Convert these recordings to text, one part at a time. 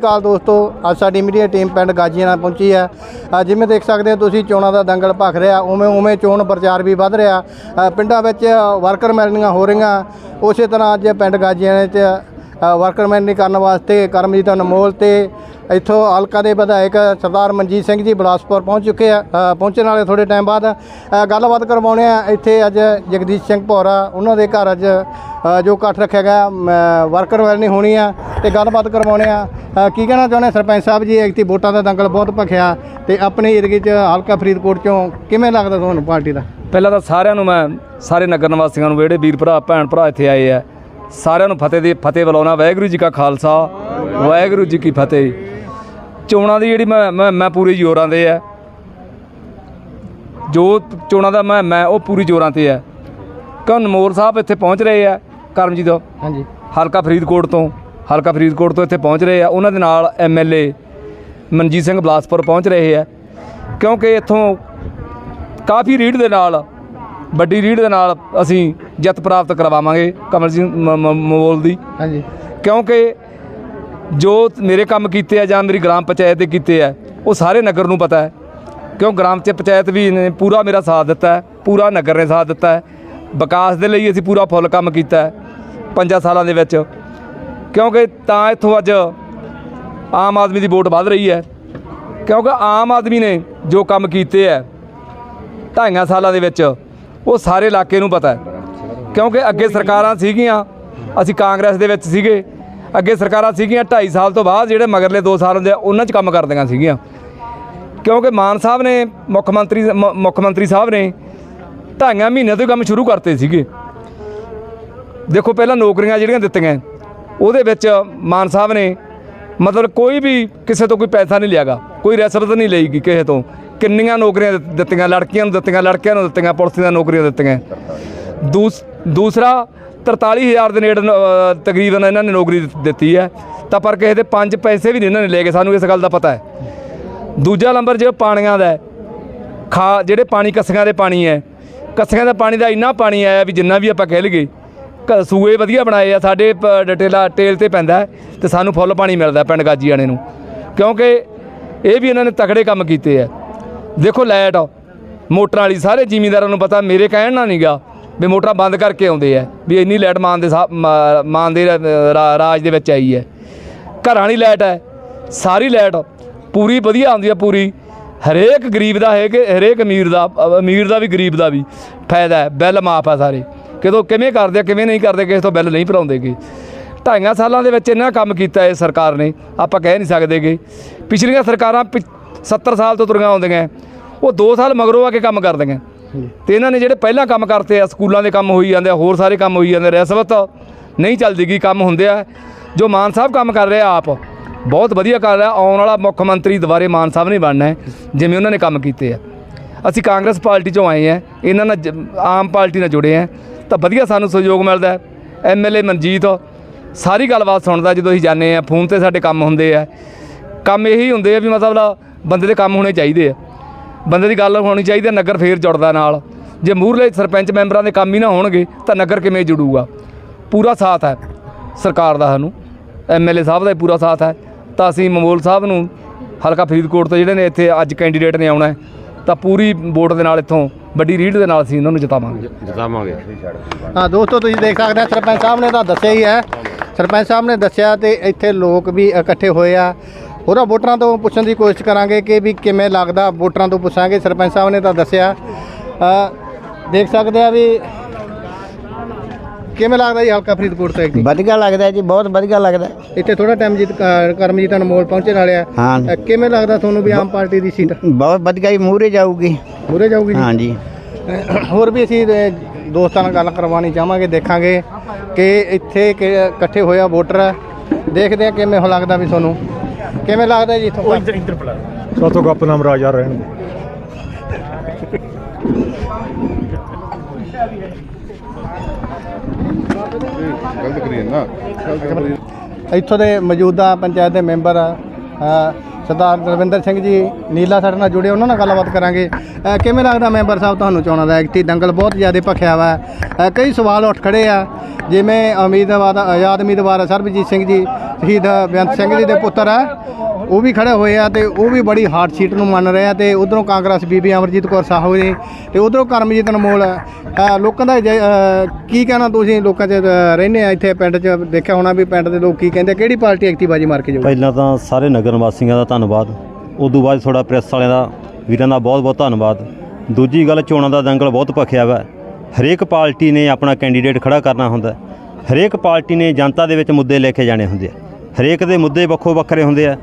ਅਕਾਲ ਦੋਸਤੋ, ਅੱਜ ਸਾਡੀ ਮੀਡੀਆ ਟੀਮ ਪਿੰਡ ਗਾਜੀਆਂ ਪਹੁੰਚੀ ਹੈ। ਜਿਵੇਂ ਦੇਖ ਸਕਦੇ ਹੋ ਤੁਸੀਂ, ਚੋਣਾਂ ਦਾ ਦੰਗਲ ਭਖ ਰਿਹਾ, ਉਵੇਂ ਉਵੇਂ ਚੋਣ ਪ੍ਰਚਾਰ ਵੀ ਵੱਧ ਰਿਹਾ। ਪਿੰਡਾਂ ਵਿੱਚ ਵਰਕਰ ਮਿਲਣੀਆਂ ਹੋ ਰਹੀਆਂ। ਉਸੇ ਤਰ੍ਹਾਂ ਅੱਜ ਪਿੰਡ ਗਾਜੀਆਂ 'ਚ ਵਰਕਰ ਮਿਲਣੀ ਕਰਨ ਵਾਸਤੇ ਕਰਮਜੀਤ ਅਨਮੋਲ ਤੇ ਇੱਥੋਂ ਹਲਕਾ ਦੇ ਵਿਧਾਇਕ ਸਰਦਾਰ ਮਨਜੀਤ ਸਿੰਘ ਜੀ ਬਿਲਾਸਪੁਰ ਪਹੁੰਚ ਚੁੱਕੇ ਆ ਪਹੁੰਚਣ ਵਾਲੇ ਥੋੜੇ ਟਾਈਮ ਬਾਅਦ ਗੱਲਬਾਤ ਕਰਵਾਉਣੇ ਆ। ਇੱਥੇ ਅੱਜ ਜਗਦੀਸ਼ ਸਿੰਘ ਭੌਰਾ ਉਹਨਾਂ ਦੇ ਘਰ ਅੱਜ ਜੋ ਇਕੱਠ ਰੱਖਿਆ ਗਿਆ ਮ, ਵਰਕਰ ਮਿਲਣੀ ਹੋਣੀ ਆ ਤੇ ਗੱਲਬਾਤ ਕਰਵਾਉਣੇ ਆ। ਕੀ ਕਹਿਣਾ ਚਾਹੁੰਦੇ ਸਰਪੰਚ ਸਾਹਿਬ ਜੀ? ਐਕਤੀ ਵੋਟਾਂ ਦਾ ਦੰਗਲ ਬਹੁਤ ਭਖਿਆ ਤੇ ਆਪਣੇ ਏਰੀਏ 'ਚ ਹਲਕਾ ਫਰੀਦਕੋਟ ਚੋਂ ਕਿਵੇਂ ਲੱਗਦਾ ਤੁਹਾਨੂੰ ਪਾਰਟੀ ਦਾ? ਪਹਿਲਾਂ ਤਾਂ ਸਾਰਿਆਂ ਨੂੰ ਮੈਂ ਸਾਰੇ ਨਗਰ ਨਿਵਾਸੀਆਂ ਨੂੰ ਜਿਹੜੇ ਵੀਰ ਭਰਾ ਭੈਣ ਭਰਾ ਇੱਥੇ ਆਏ ਆ ਸਾਰਿਆਂ ਨੂੰ ਫਤਿਹ ਦੀ ਫਤਿਹ ਬੁਲਾਉਣਾ। ਵਾਹਿਗੁਰੂ ਜੀ ਕਾ ਖਾਲਸਾ ਵਾਹਿਗੁਰੂ ਜੀ ਕੀ ਫਤਿਹ। ਚੋਣਾਂ ਦੀ ਜਿਹੜੀ ਮੈਂ ਮੈਂ ਪੂਰੀ ਜ਼ੋਰਾਂ ਤੇ ਆ ਜੋ ਚੋਣਾਂ ਦਾ ਮੈਂ ਮੈਂ ਉਹ ਪੂਰੀ ਜ਼ੋਰਾਂ ਤੇ ਆ ਕਿਉਂ ਨਮੋਰ ਸਾਹਿਬ ਇੱਥੇ ਪਹੁੰਚ ਰਹੇ ਆ ਕਰਮਜੀਤ ਹਾਂਜੀ। ਹਲਕਾ ਫਰੀਦਕੋਟ ਤੋਂ। ਹਲਕਾ ਫਰੀਦਕੋਟ ਤੋਂ ਇੱਥੇ ਪਹੁੰਚ ਰਹੇ ਆ ਉਹਨਾਂ ਦੇ ਨਾਲ ਐਮਐਲਏ ਮਨਜੀਤ ਸਿੰਘ ਬਲਾਸਪੁਰ ਪਹੁੰਚ ਰਹੇ ਆ ਕਿਉਂਕਿ ਇੱਥੋਂ ਕਾਫੀ ਰੀਡ ਦੇ ਨਾਲ ਵੱਡੀ ਰੀਡ ਦੇ ਨਾਲ ਅਸੀਂ ਜਿੱਤ ਪ੍ਰਾਪਤ ਕਰਵਾਵਾਂਗੇ ਕਮਲ ਸਿੰਘ ਮੋਲ ਦੀ। ਹਾਂਜੀ। ਕਿਉਂਕਿ ਜੋ ਮੇਰੇ ਕੰਮ ਕੀਤੇ ਆ ਜਾਂ ਮੇਰੀ ਗ੍ਰਾਮ ਪੰਚਾਇਤ ਦੇ ਕੀਤੇ ਆ, ਉਹ ਸਾਰੇ ਨਗਰ ਨੂੰ ਪਤਾ ਹੈ। ਕਿਉਂ ਗ੍ਰਾਮ ਚ ਪੰਚਾਇਤ ਵੀ ਨੇ, ਪੂਰਾ ਮੇਰਾ ਸਾਥ ਦਿੱਤਾ ਹੈ, ਪੂਰਾ ਨਗਰ ਨੇ ਸਾਥ ਦਿੱਤਾ ਹੈ। ਵਿਕਾਸ ਦੇ ਲਈ ਅਸੀਂ ਪੂਰਾ ਫੁੱਲ ਕੰਮ ਕੀਤਾ ਹੈ, ਪੰਜਾਂ ਸਾਲਾਂ ਦੇ ਵਿੱਚ। ਕਿਉਂਕਿ ਤਾਂ ਇੱਥੋਂ ਅੱਜ ਆਮ ਆਦਮੀ ਦੀ ਵੋਟ ਵੱਧ ਰਹੀ ਹੈ। ਕਿਉਂਕਿ ਆਮ ਆਦਮੀ ਨੇ ਜੋ ਕੰਮ ਕੀਤੇ ਹੈ, ਢਾਈਆਂ ਸਾਲਾਂ ਦੇ ਵਿੱਚ, ਉਹ ਸਾਰੇ ਇਲਾਕੇ ਨੂੰ ਪਤਾ ਹੈ। ਕਿਉਂਕਿ ਅੱਗੇ ਸਰਕਾਰਾਂ ਸੀਗੀਆਂ, ਅਸੀਂ ਕਾਂਗਰਸ ਦੇ ਵਿੱਚ ਸੀਗੇ। ਅੱਗੇ ਸਰਕਾਰਾਂ ਸੀਗੀਆਂ 2.5 ਸਾਲ ਤੋਂ ਬਾਅਦ ਜਿਹੜੇ ਮਗਰਲੇ 2 ਸਾਲ ਹੁੰਦੇ ਆ, ਉਹਨਾਂ 'ਚ ਕੰਮ ਕਰਦੀਆਂ ਸੀਗੀਆਂ। ਕਿਉਂਕਿ ਮਾਨ ਸਾਹਿਬ ਨੇ, ਮੁੱਖ ਮੰਤਰੀ ਮੁੱਖ ਮੰਤਰੀ ਸਾਹਿਬ ਨੇ ਢਾਈਆਂ ਮਹੀਨਿਆਂ ਤੋਂ ਕੰਮ ਸ਼ੁਰੂ ਕਰਤੇ ਸੀਗੇ। ਦੇਖੋ, ਪਹਿਲਾਂ ਨੌਕਰੀਆਂ ਜਿਹੜੀਆਂ ਦਿੱਤੀਆਂ, ਉਹਦੇ ਵਿੱਚ ਮਾਨ ਸਾਹਿਬ ਨੇ ਮਤਲਬ ਕੋਈ ਵੀ ਕਿਸੇ ਤੋਂ ਕੋਈ ਪੈਸਾ ਨਹੀਂ ਲਿਆਗਾ, ਕੋਈ ਰਿਸ਼ਵਤ ਨਹੀਂ ਲਈਗੀ ਕਿਸੇ ਤੋਂ। ਕਿੰਨੀਆਂ ਨੌਕਰੀਆਂ ਦਿੱਤੀਆਂ, ਲੜਕੀਆਂ ਨੂੰ ਦਿੱਤੀਆਂ, ਲੜਕਿਆਂ ਨੂੰ ਦਿੱਤੀਆਂ, ਪੁਲਿਸ ਦੀਆਂ ਨੌਕਰੀਆਂ ਦਿੱਤੀਆਂ। ਦੂਸ, ਦੂਸਰਾ 43000 ਦੇ ਨੇੜੇ ਤਕਰੀਬਨ ਇਹਨਾਂ ਨੇ ਨੌਕਰੀ ਦਿੱਤੀ ਹੈ। ਤਾਂ ਪਰ ਕਿਸੇ ਦੇ 5 ਪੈਸੇ ਵੀ ਨਹੀਂ ਇਹਨਾਂ ਨੇ ਲੈ ਗਏ ਸਾਨੂੰ ਇਸ ਗੱਲ ਦਾ ਪਤਾ ਹੈ। ਦੂਜਾ ਨੰਬਰ ਜਿਹੜਾ ਪਾਣੀਆਂ ਦਾ ਖਾ, ਜਿਹੜੇ ਪਾਣੀ ਕੱਸੀਆਂ ਦੇ ਪਾਣੀ ਹੈ ਕੱਸੀਆਂ ਦਾ ਪਾਣੀ ਦਾ ਇੰਨਾ ਪਾਣੀ ਆਇਆ ਵੀ ਜਿੰਨਾ ਵੀ ਆਪਾਂ ਕਹਿ ਲਈਏ ਕ- ਸੂਏ ਵਧੀਆ ਬਣਾਏ ਆ, ਸਾਡੇ ਪ- ਡਟੇਲਾ ਟੇਲ ਤੇ ਪੈਂਦਾ ਹੈ ਤੇ ਸਾਨੂੰ ਫੁੱਲ ਪਾਣੀ ਮਿਲਦਾ ਪਿੰਡ ਗਾਜੀਆਣੇ ਨੂੰ। ਕਿਉਂਕਿ ਇਹ ਵੀ ਇਹਨਾਂ ਨੇ ਤਕੜੇ ਕੰਮ ਕੀਤੇ ਆ ਦੇਖੋ ਲਾਈਟ, ਮੋਟਰਾਂ ਵਾਲੀ ਸਾਰੇ ਜ਼ਿਮੀਂਦਾਰਾਂ ਨੂੰ ਪਤਾ, ਮੇਰੇ ਕਹਿਣ ਨਾਲ ਨਹੀਂਗਾ ਵੀ ਮੋਟਰਾਂ ਬੰਦ ਕਰਕੇ ਆਉਂਦੇ ਆ, ਵੀ ਇੰਨੀ ਲਾਈਟ ਮਾਨ ਦੇ ਸਾਹਿਬ- ਮਾ- ਮਾਨ ਦੇ ਰਾ- ਰਾਜ ਦੇ ਵਿੱਚ ਆਈ ਹੈ। ਘਰਾਂ ਵਾਲੀ ਲਾਈਟ ਹੈ, ਸਾਰੀ ਲਾਈਟ ਪੂਰੀ ਵਧੀਆ ਆਉਂਦੀ ਹੈ ਪੂਰੀ। ਹਰੇਕ ਗਰੀਬ ਦਾ ਹੈ ਕਿ ਹਰੇਕ ਅਮੀਰ ਦਾ ਅਮੀਰ ਦਾ ਵੀ, ਗਰੀਬ ਦਾ ਵੀ ਫਾਇਦਾ ਹੈ, ਬਿੱਲ ਮਾਫ ਹੈ ਸਾਰੇ। ਕਿਦੋਂ ਕਿਵੇਂ ਕਰਦੇ ਆ, ਕਿਵੇਂ ਨਹੀਂ ਕਰਦੇ, ਕਿਸੇ ਤੋਂ ਬਿੱਲ ਨਹੀਂ ਭਰਾਉਂਦੇਗੇ। ਢਾਈਆਂ ਸਾਲਾਂ ਦੇ ਵਿੱਚ ਇਹਨਾਂ ਕੰਮ ਕੀਤਾ ਇਹ ਸਰਕਾਰ ਨੇ, ਆਪਾਂ ਕਹਿ ਨਹੀਂ ਸਕਦੇਗੇ। ਪਿਛਲੀਆਂ ਸਰਕਾਰਾਂ ਪਿ- 70 ਸਾਲ ਤੋਂ ਤੁਰੀਆਂ ਆਉਂਦੀਆਂ, ਉਹ 2 ਸਾਲ ਮਗਰੋਂ ਆ ਕੇ ਕੰਮ ਕਰਦੀਆਂ। ਤੇ ਇਹਨਾਂ ਨੇ ਜਿਹੜੇ ਪਹਿਲਾਂ ਕੰਮ ਕਰਤੇ ਆ, ਸਕੂਲਾਂ ਦੇ ਕੰਮ ਹੋਈ ਜਾਂਦੇ ਆ, ਹੋਰ ਸਾਰੇ ਕੰਮ ਹੋਈ ਜਾਂਦੇ ਰਿਸ਼ਵਤ ਨਹੀਂ ਚੱਲਦੀਗੀ ਕੰਮ ਹੁੰਦੇ ਆ। ਜੋ ਮਾਨ ਸਾਹਿਬ ਕੰਮ ਕਰ ਰਿਹਾ ਆਪ, ਬਹੁਤ ਵਧੀਆ ਕਰ ਰਿਹਾ, ਆਉਣ ਵਾਲਾ ਮੁੱਖ ਮੰਤਰੀ ਦੁਬਾਰੇ ਮਾਨ ਸਾਹਿਬ ਨੇ ਬਣਨਾ ਜਿਵੇਂ ਉਹਨਾਂ ਨੇ ਕੰਮ ਕੀਤੇ ਆ। ਅਸੀਂ ਕਾਂਗਰਸ ਪਾਰਟੀ ਚੋਂ ਆਏ ਆ, ਇਹਨਾਂ ਨਾਲ ਜ- ਆਮ ਪਾਰਟੀ ਨਾਲ ਜੁੜੇ ਆ, ਤਾਂ ਵਧੀਆ ਸਾਨੂੰ ਸਹਿਯੋਗ ਮਿਲਦਾ ਐਮਐਲਏ ਮਨਜੀਤ ਸਾਰੀ ਗੱਲਬਾਤ ਸੁਣਦਾ ਜਦੋਂ ਅਸੀਂ ਜਾਂਦੇ ਆ, ਫੋਨ ਤੇ ਸਾਡੇ ਕੰਮ ਹੁੰਦੇ ਆ। ਕੰਮ ਇਹੀ ਹੁੰਦੇ ਆ ਵੀ ਮਤਲਬ ਬੰਦੇ ਦੇ ਕੰਮ ਹੋਣੇ ਚਾਹੀਦੇ ਆ। ਬੰਦੇ ਦੀ ਗੱਲ ਹੋਣੀ ਚਾਹੀਦੀ ਹੈ ਨਗਰ ਫੇਰ ਜੁੜਦਾ ਨਾਲ। ਜੇ ਮੂਹਰਲੇ ਸਰਪੰਚ ਮੈਂਬਰਾਂ ਦੇ ਕੰਮ ਹੀ ਨਾ ਹੋਣਗੇ ਤਾਂ ਨਗਰ ਕਿਵੇਂ ਜੁੜੂਗਾ? ਪੂਰਾ ਸਾਥ ਹੈ ਸਰਕਾਰ ਦਾ ਸਾਨੂੰ। ਐਮਐਲਏ ਸਾਹਿਬ ਦਾ ਪੂਰਾ ਸਾਥ ਹੈ। ਤਾਂ ਅਸੀਂ ਮਮੋਲ ਸਾਹਿਬ ਨੂੰ ਹਲਕਾ ਫਰੀਦਕੋਟ ਤੋਂ ਜਿਹੜੇ ਨੇ ਇੱਥੇ ਅੱਜ ਕੈਂਡੀਡੇਟ ਨੇ ਆਉਣਾ ਹੈ, ਤਾਂ ਪੂਰੀ ਵੋਟ ਦੇ ਨਾਲ ਇੱਥੋਂ ਵੱਡੀ ਰੀਡ ਦੇ ਨਾਲ ਅਸੀਂ ਉਹਨਾਂ ਨੂੰ ਜਿਤਾਵਾਂਗੇ। ਜਿਤਾਵਾਂਗੇ। ਹਾਂ ਦੋਸਤੋ ਤੁਸੀਂ ਦੇਖ ਸਕਦੇ ਆ ਸਰਪੰਚ ਸਾਹਿਬ ਨੇ ਤਾਂ ਦੱਸਿਆ ਹੀ ਹੈ। ਸਰਪੰਚ ਸਾਹਿਬ ਨੇ ਦੱਸਿਆ ਤੇ ਇੱਥੇ ਲੋਕ ਵੀ ਇਕੱਠੇ ਹੋਏ ਆ। ਉਹਦਾ ਵੋਟਰਾਂ ਤੋਂ ਪੁੱਛਣ ਦੀ ਕੋਸ਼ਿਸ਼ ਕਰਾਂਗੇ ਕਿ ਵੀ ਕਿਵੇਂ ਲੱਗਦਾ ਵੋਟਰਾਂ ਤੋਂ ਪੁੱਛਾਂਗੇ। ਸਰਪੰਚ ਸਾਹਿਬ ਨੇ ਤਾਂ ਦੱਸਿਆ ਦੇਖ ਸਕਦੇ ਆ ਵੀ ਕਿਵੇਂ ਲੱਗਦਾ ਜੀ ਹਲਕਾ ਫਰੀਦਕੋਟ ਤੋਂ ਐਕਟੀ ਵਧੀਆ ਲੱਗਦਾ ਜੀ ਬਹੁਤ ਵਧੀਆ ਲੱਗਦਾ। ਇੱਥੇ ਥੋੜਾ ਟਾਈਮ ਜੀਤ ਕ- ਕਰਮਜੀਤ ਅਨਮੋਲ ਪਹੁੰਚਣ ਵਾਲੇ ਆ। ਹਾਂ। ਕਿਵੇਂ ਲੱਗਦਾ ਤੁਹਾਨੂੰ ਵੀ ਆਮ ਪਾਰਟੀ ਦੀ ਸੀਟ? ਬਹੁਤ ਵਧੀਆ ਹੀ ਮੂਹਰੇ ਜਾਊਗੀ। ਮੂਰੇ ਜਾਊਗੀ ਜੀ? ਹਾਂਜੀ। ਹੋਰ ਵੀ ਅਸੀਂ ਦੋਸਤਾਂ ਨਾਲ ਗੱਲ ਕਰਵਾਉਣੀ ਚਾਹਾਂਗੇ ਦੇਖਾਂਗੇ ਕਿ ਇੱਥੇ ਇਕੱਠੇ ਹੋਇਆ ਵੋਟਰ ਦੇਖਦੇ ਆ ਕਿਵੇਂ ਹੋ ਲੱਗਦਾ ਵੀ ਤੁਹਾਨੂੰ। ਕਿਵੇਂ ਲੱਗਦਾ ਜੀ ਇੱਥੋਂ ਦਾ? ਸਾਥੋਂ ਗੱਪ ਨਾਮ ਰਾਜਾ ਰਹਿਣ ਦੇ। ਗਲਤ ਕਰੀਏ ਨਾ ਗਲਤ ਕਰੀਏ ਇੱਥੋਂ ਦੇ ਮੌਜੂਦਾ ਪੰਚਾਇਤ ਦੇ ਮੈਂਬਰ ਅ, ਸਰਦਾਰ ਦਰਵਿੰਦਰ ਸਿੰਘ ਜੀ ਨੀਲਾ ਸਾਡੇ ਨਾਲ ਜੁੜੇ ਉਹਨਾਂ ਨਾਲ ਗੱਲਬਾਤ ਕਰਾਂਗੇ। ਅ, ਕਿਵੇਂ ਲੱਗਦਾ ਮੈਂਬਰ ਸਾਹਿਬ ਤੁਹਾਨੂੰ ਚੋਣਾਂ ਦਾ? ਐਕਟੀ ਦੰਗਲ ਬਹੁਤ ਜ਼ਿਆਦਾ ਭਖਿਆ ਵਾ। ਅ, ਕਈ ਸਵਾਲ ਉੱਠ ਖੜੇ ਆ। ਜਿਵੇਂ ਉਮੀਦਵਾਰ ਆਜ਼ਾਦ ਉਮੀਦਵਾਰ ਸਰਬਜੀਤ ਸਿੰਘ ਜੀ ਸ਼ਹੀਦ ਬੇਅੰਤ ਸਿੰਘ ਜੀ ਦੇ ਪੁੱਤਰ ਹੈ। ਉਹ ਵੀ ਖੜੇ ਹੋਏ ਆ ਤੇ ਉਹ ਵੀ ਬੜੀ ਹਾਰਡ ਸੀਟ ਨੂੰ ਮੰਨ ਰਹੇ ਆ ਤੇ ਉਧਰੋਂ ਕਾਂਗਰਸ ਬੀਬੀ ਅਮਰਜੀਤ ਕੌਰ ਸਾਹੂ ਜੀ ਤੇ ਉਧਰੋਂ ਕਰਮਜੀਤ ਅਨਮੋਲ। ਅ, ਲੋਕਾਂ ਦਾ ਜੇ, ਕੀ ਕਹਿਣਾ ਤੁਸੀਂ ਲੋਕਾਂ 'ਚ ਰਹਿੰਦੇ ਆ ਇੱਥੇ ਪਿੰਡ 'ਚ? ਦੇਖਿਆ ਹੋਣਾ ਵੀ ਪਿੰਡ ਦੇ ਲੋਕ ਕੀ ਕਹਿੰਦੇ ਕਿਹੜੀ ਪਾਰਟੀ ਐਕਟਿਵਾਜੀ ਮਾਰ ਕੇ ਜਾਊ ਪਹਿਲਾਂ ਤਾਂ ਸਾਰੇ ਨਗਰ ਨਿਵਾਸੀਆਂ ਦਾ ਧੰਨਵਾਦ। ਉਦੋਂ ਬਾਅਦ ਤੁਹਾਡਾ ਪ੍ਰੈਸ ਵਾਲਿਆਂ ਦਾ ਵੀਰਾਂ ਦਾ ਬਹੁਤ ਬਹੁਤ ਧੰਨਵਾਦ। ਦੂਜੀ ਗੱਲ ਚੋਣਾਂ ਦਾ ਦੰਗਲ ਬਹੁਤ ਭਖਿਆ ਵਾ। ਹਰੇਕ ਪਾਰਟੀ ਨੇ ਆਪਣਾ ਕੈਂਡੀਡੇਟ ਖੜਾ ਕਰਨਾ ਹੁੰਦਾ। ਹਰੇਕ ਪਾਰਟੀ ਨੇ ਜਨਤਾ ਦੇ ਵਿੱਚ ਮੁੱਦੇ ਲੈ ਕੇ ਜਾਣੇ ਹੁੰਦੇ ਆ। ਹਰੇਕ ਦੇ ਮੁੱਦੇ ਵੱਖੋ ਵੱਖਰੇ ਹੁੰਦੇ ਆ,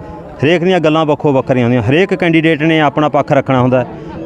ਹਰੇਕ ਦੀਆਂ ਗੱਲਾਂ ਵੱਖੋ ਵੱਖਰੀਆਂ ਹੁੰਦੀਆਂ, ਹਰੇਕ ਕੈਂਡੀਡੇਟ ਨੇ ਆਪਣਾ ਪੱਖ ਰੱਖਣਾ ਹੁੰਦਾ,